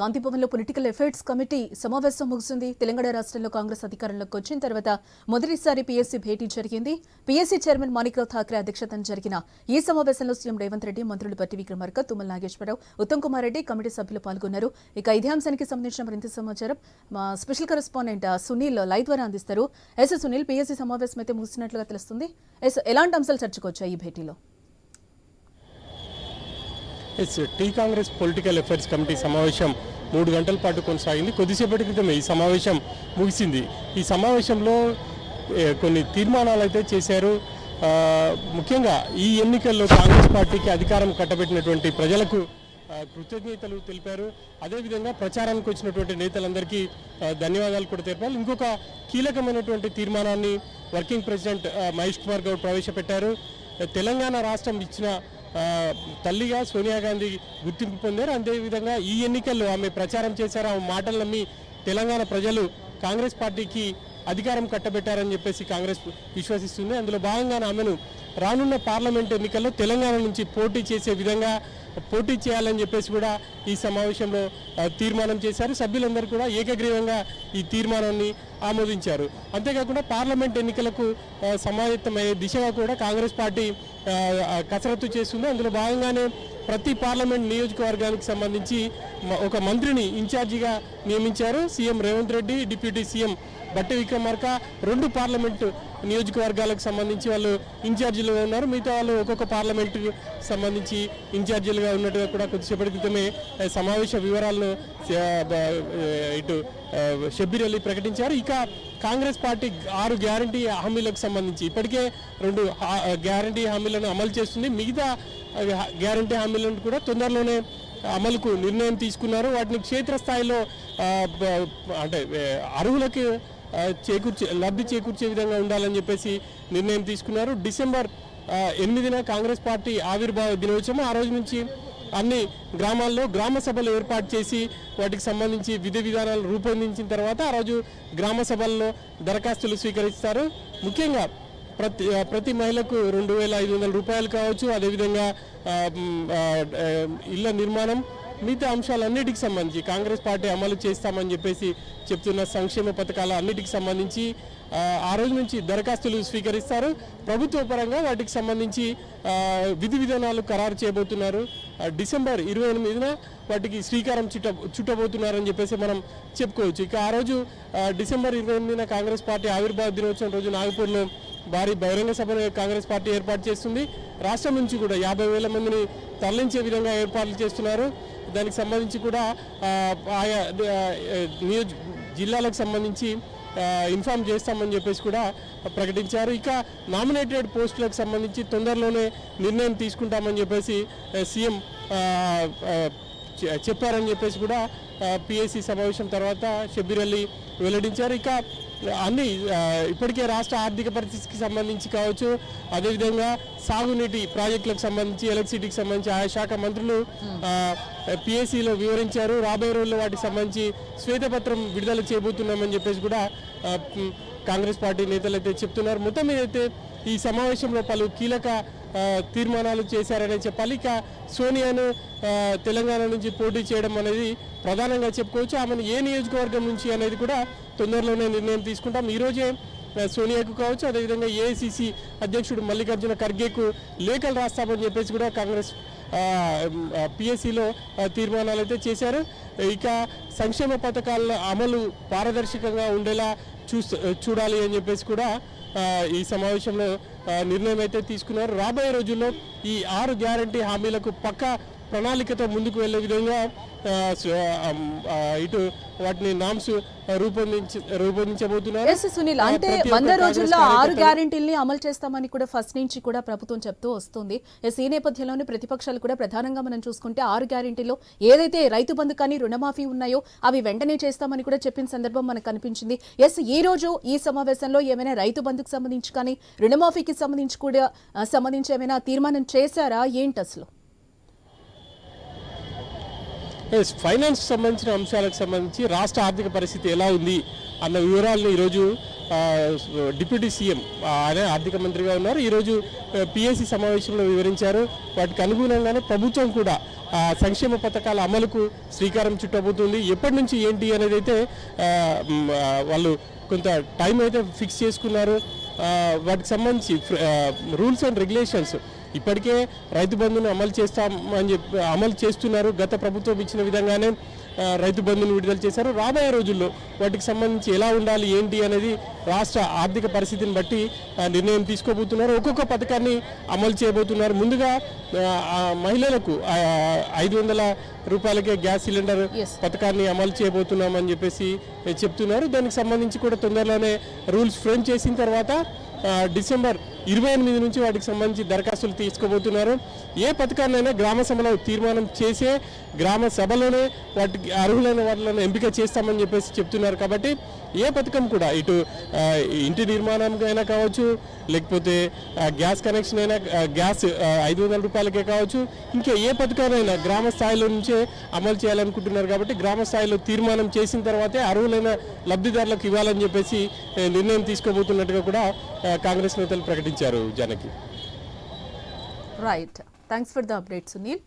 గాంధీభవన్లో political affairs committee సమావేశం ముగిసింది. తెలంగాణ రాష్ట్రంలో కాంగ్రెస్ అధికారంలోకి వచ్చిన తర్వాత మొదటిసారి పీఎస్సీ భేటీ జరిగింది. పీఎస్సీ చైర్మన్ మాణిక్రావు ఠాక్రే అధ్యక్షతన జరిగిన ఈ సమావేశంలో సీఎం రేవంత్ రెడ్డి మంత్రులు బట్టి విక్రమార్క తుమ్మల నాగేశ్వరరావు ఉత్తమ్ కుమార్ రెడ్డి కమిటీ సభ్యులు పాల్గొన్నారు. ఇక ఇదే అంశానికి సంబంధించిన మరింత సమాచారం మా స్పెషల్ కరెస్పాండెంట్ సునీల్ లైవ్ ద్వారా అందిస్తారు. ఎస్ సునీల్ పీఎస్సీ సమావేశం అయితే ముగిసినట్లుగా తెలుస్తుంది. ఎస్ ఎలాంటి అంశాలు చర్చకు వచ్చాయి ఈ భేటీలో? S T Congress political affairs committee సమావేశం మూడు గంటల పాటు కొనసాగింది. కొద్దిసేపటి క్రితమే ఈ సమావేశం ముగిసింది. ఈ సమావేశంలో కొన్ని తీర్మానాలు అయితే చేశారు. ముఖ్యంగా ఈ ఎన్నికల్లో కాంగ్రెస్ పార్టీకి అధికారం కట్టబెట్టినటువంటి ప్రజలకు కృతజ్ఞతలు తెలిపారు. అదేవిధంగా ప్రచారానికి వచ్చినటువంటి నేతలందరికీ ధన్యవాదాలు కూడా తెలిపారు. ఇంకొక కీలకమైనటువంటి తీర్మానాన్ని వర్కింగ్ ప్రెసిడెంట్ మహేష్ కుమార్ గౌడ్ ప్రవేశపెట్టారు. తెలంగాణ రాష్ట్రం ఇచ్చిన తల్లిగా సోనియా గాంధీ గుర్తింపు పొందారు. అదేవిధంగా ఈ ఎన్నికల్లో ఆమె ప్రచారం చేశారు. ఆమె మాటలు నమ్మి తెలంగాణ ప్రజలు కాంగ్రెస్ పార్టీకి అధికారం కట్టబెట్టారని చెప్పేసి కాంగ్రెస్ విశ్వసిస్తుంది. అందులో భాగంగానే ఆమెను రానున్న పార్లమెంట్ ఎన్నికల్లో తెలంగాణ నుంచి పోటీ చేసే విధంగా పోటీ చేయాలని చెప్పేసి కూడా ఈ సమావేశంలో తీర్మానం చేశారు. సభ్యులందరూ కూడా ఏకగ్రీవంగా ఈ తీర్మానాన్ని ఆమోదించారు. అంతేకాకుండా పార్లమెంట్ ఎన్నికలకు సమాయత్తమయ్యే దిశగా కూడా కాంగ్రెస్ పార్టీ కసరత్తు చేస్తుంది. అందులో భాగంగానే ప్రతి పార్లమెంట్ నియోజకవర్గానికి సంబంధించి ఒక మంత్రిని ఇన్ఛార్జిగా నియమించారు CM Revanth Reddy deputy CM Bhatti Vikramarka. రెండు పార్లమెంటు నియోజకవర్గాలకు సంబంధించి వాళ్ళు ఇన్ఛార్జీలుగా ఉన్నారు. మిగతా వాళ్ళు ఒక్కొక్క పార్లమెంటు సంబంధించి ఇన్ఛార్జీలుగా ఉన్నట్టుగా కూడా కొద్దిసేపటి క్రితమే సమావేశ వివరాలను ఇటు షబ్బీర్ అలీ ప్రకటించారు. ఇక కాంగ్రెస్ పార్టీ ఆరు గ్యారంటీ హామీలకు సంబంధించి ఇప్పటికే రెండు గ్యారంటీ హామీలను అమలు చేస్తుంది. మిగతా గ్యారంటీ హామీలను కూడా తొందరలోనే అమలుకు నిర్ణయం తీసుకున్నారు. వాటిని క్షేత్రస్థాయిలో అంటే అరువులకు అర్హులకి చేకూర్చే లబ్ధి చేకూర్చే విధంగా ఉండాలని చెప్పేసి నిర్ణయం తీసుకున్నారు. డిసెంబర్ ఎనిమిదిన కాంగ్రెస్ పార్టీ ఆవిర్భావ దినోత్సవం. ఆ రోజు నుంచి అన్ని గ్రామాల్లో గ్రామ సభలు ఏర్పాటు చేసి వాటికి సంబంధించి విధి విధానాలు రూపొందించిన తర్వాత ఆ రోజు గ్రామ సభల్లో దరఖాస్తులు స్వీకరిస్తారు. ముఖ్యంగా ప్రతి ప్రతి మహిళకు రెండు వేల ఐదు వందల రూపాయలు కావచ్చు అదేవిధంగా ఇళ్ళ నిర్మాణం మిగతా అంశాలన్నిటికి సంబంధించి కాంగ్రెస్ పార్టీ అమలు చేస్తామని చెప్పేసి చెప్తున్న సంక్షేమ పథకాల అన్నిటికి సంబంధించి ఆ, రోజు నుంచి దరఖాస్తులు స్వీకరిస్తారు. ప్రభుత్వ పరంగా వాటికి సంబంధించి విధి విధానాలు ఖరారు చేయబోతున్నారు. డిసెంబర్ ఇరవై ఎనిమిదిన వాటికి శ్రీకారం చుట్ట చుట్టబోతున్నారని చెప్పేసి మనం చెప్పుకోవచ్చు. ఇక ఆ రోజు డిసెంబర్ ఇరవై ఎనిమిదిన కాంగ్రెస్ పార్టీ ఆవిర్భావ దినోత్సవం రోజు నాగపూర్లో భారీ బహిరంగ సభను కాంగ్రెస్ పార్టీ ఏర్పాటు చేస్తుంది. రాష్ట్రం నుంచి కూడా యాభై వేల మందిని తరలించే విధంగా ఏర్పాట్లు చేస్తున్నారు. దానికి సంబంధించి కూడా ఆయా నియోజ జిల్లాలకు సంబంధించి ఇన్ఫామ్ చేస్తామని చెప్పేసి కూడా ప్రకటించారు. ఇక నామినేటెడ్ పోస్టులకు సంబంధించి తొందరలోనే నిర్ణయం తీసుకుంటామని చెప్పేసి సీఎం చెప్పారని చెప్పేసి కూడా పిఎస్సి సమావేశం తర్వాత షబ్బీర్ అలీ వెల్లడించారు. ఇక అన్ని ఇప్పటికే రాష్ట్ర ఆర్థిక పరిస్థితికి సంబంధించి కావచ్చు అదేవిధంగా సాగునీటి ప్రాజెక్టులకు సంబంధించి ఎలక్ట్రిసిటీకి సంబంధించి ఆయా శాఖ మంత్రులు పిఎస్సిలో వివరించారు. రాబోయే రోజుల్లో వాటికి సంబంధించి శ్వేతపత్రం విడుదల చేయబోతున్నామని చెప్పేసి కూడా కాంగ్రెస్ పార్టీ నేతలు అయితే చెప్తున్నారు. మొత్తం మీద అయితే ఈ సమావేశంలో పలు కీలక తీర్మానాలు చేశారనే చెప్పాలి. ఇక సోనియాను తెలంగాణ నుంచి పోటీ చేయడం అనేది ప్రధానంగా చెప్పుకోవచ్చు. ఆమెను ఏ నియోజకవర్గం నుంచి అనేది కూడా తొందరలోనే నిర్ణయం తీసుకుంటాం. ఈరోజే సోనియాకు కావచ్చు అదేవిధంగా ఏఐసిసి అధ్యక్షుడు మల్లికార్జున ఖర్గేకు లేఖలు రాస్తామని చెప్పేసి కూడా కాంగ్రెస్ పిఎస్సిలో తీర్మానాలు అయితే చేశారు. ఇక సంక్షేమ పథకాల అమలు పారదర్శకంగా ఉండేలా చూ చూడాలి అని చెప్పేసి కూడా ఈ సమావేశంలో నిర్ణయం అయితే తీసుకున్నారు. రాబోయే రోజుల్లో ఈ ఆరు గ్యారంటీ హామీలకు పక్క ప్రణాళికతో ముందుకు వెళ్ళే విధంగా ఇటు వాటిని నామ్స్ రూపొందించి రూపొందించబోతున్నారు. ఎస్ సునీల్ అంటే వంద రోజుల్లో ఆరు గ్యారెంటీల్ని అమలు చేస్తామని కూడా ఫస్ట్ నుంచి కూడా ప్రభుత్వం చెప్తూ వస్తుంది. ఈ నేపథ్యంలోనే ప్రతిపక్షాలు కూడా ప్రధానంగా మనం చూసుకుంటే ఆరు గ్యారెంటీలో ఏదైతే రైతు బంధు కానీ రుణమాఫీ ఉన్నాయో అవి వెంటనే చేస్తామని కూడా చెప్పిన సందర్భం మనకు కనిపించింది. ఎస్ ఈ రోజు ఈ సమావేశంలో ఏమైనా రైతు బంధుకు సంబంధించి కానీ రుణమాఫీకి సంబంధించి కూడా సంబంధించి ఏమైనా తీర్మానం చేశారా? ఏంటి అసలు? ఫైనాన్స్ సంబంధించిన అంశాలకు సంబంధించి రాష్ట్ర ఆర్థిక పరిస్థితి ఎలా ఉంది అన్న వివరాలను ఈరోజు డిప్యూటీ సీఎం ఆ, ఆయన ఆర్థిక మంత్రిగా ఉన్నారు. ఈరోజు పిఎస్సి సమావేశంలో వివరించారు. వాటికి అనుగుణంగానే ప్రభుత్వం కూడా సంక్షేమ పథకాల అమలుకు శ్రీకారం చుట్టబోతుంది. ఎప్పటి నుంచి ఏంటి అనేది అయితే వాళ్ళు కొంత టైం అయితే ఫిక్స్ చేసుకున్నారు. వాటికి సంబంధించి రూల్స్ అండ్ రెగ్యులేషన్స్ ఇప్పటికే రైతు బంధును అమలు చేస్తామని చెప్పి అమలు చేస్తున్నారు. గత ప్రభుత్వం ఇచ్చిన విధంగానే రైతు బంధును విడుదల చేశారు. రాబోయే రోజుల్లో వాటికి సంబంధించి ఎలా ఉండాలి ఏంటి అనేది రాష్ట్ర ఆర్థిక పరిస్థితిని బట్టి నిర్ణయం తీసుకోబోతున్నారు. ఒక్కొక్క పథకాన్ని అమలు చేయబోతున్నారు. ముందుగా మహిళలకు ఐదు వందల రూపాయలకే గ్యాస్ సిలిండర్. పథకాన్ని అమలు చేయబోతున్నామని చెప్పేసి చెప్తున్నారు. దానికి సంబంధించి కూడా తొందరలోనే రూల్స్ ఫ్రేమ్ చేసిన తర్వాత డిసెంబర్ ఇరవై ఎనిమిది నుంచి వాటికి సంబంధించి దరఖాస్తులు తీసుకోబోతున్నారు. ఏ పథకాన్నైనా గ్రామ సభలో తీర్మానం చేసే గ్రామ సభలోనే వాటికి అర్హులైన వాటిలను ఎంపిక చేస్తామని చెప్పేసి చెప్తున్నారు. కాబట్టి ఏ పథకం కూడా ఇటు ఇంటి నిర్మాణంకైనా కావచ్చు లేకపోతే గ్యాస్ కనెక్షన్ అయినా గ్యాస్ ఐదు వందల రూపాయలకే కావచ్చు ఇంకా ఏ పథకానైనా గ్రామ స్థాయిలో నుంచే అమలు చేయాలనుకుంటున్నారు కాబట్టి గ్రామ స్థాయిలో తీర్మానం చేసిన తర్వాతే అర్హులైన లబ్ధిదారులకు ఇవ్వాలని చెప్పేసి నిర్ణయం తీసుకోబోతున్నట్టుగా కూడా కాంగ్రెస్ నేతలు ప్రకటించారు. Janaki. Right thanks for the update Sunil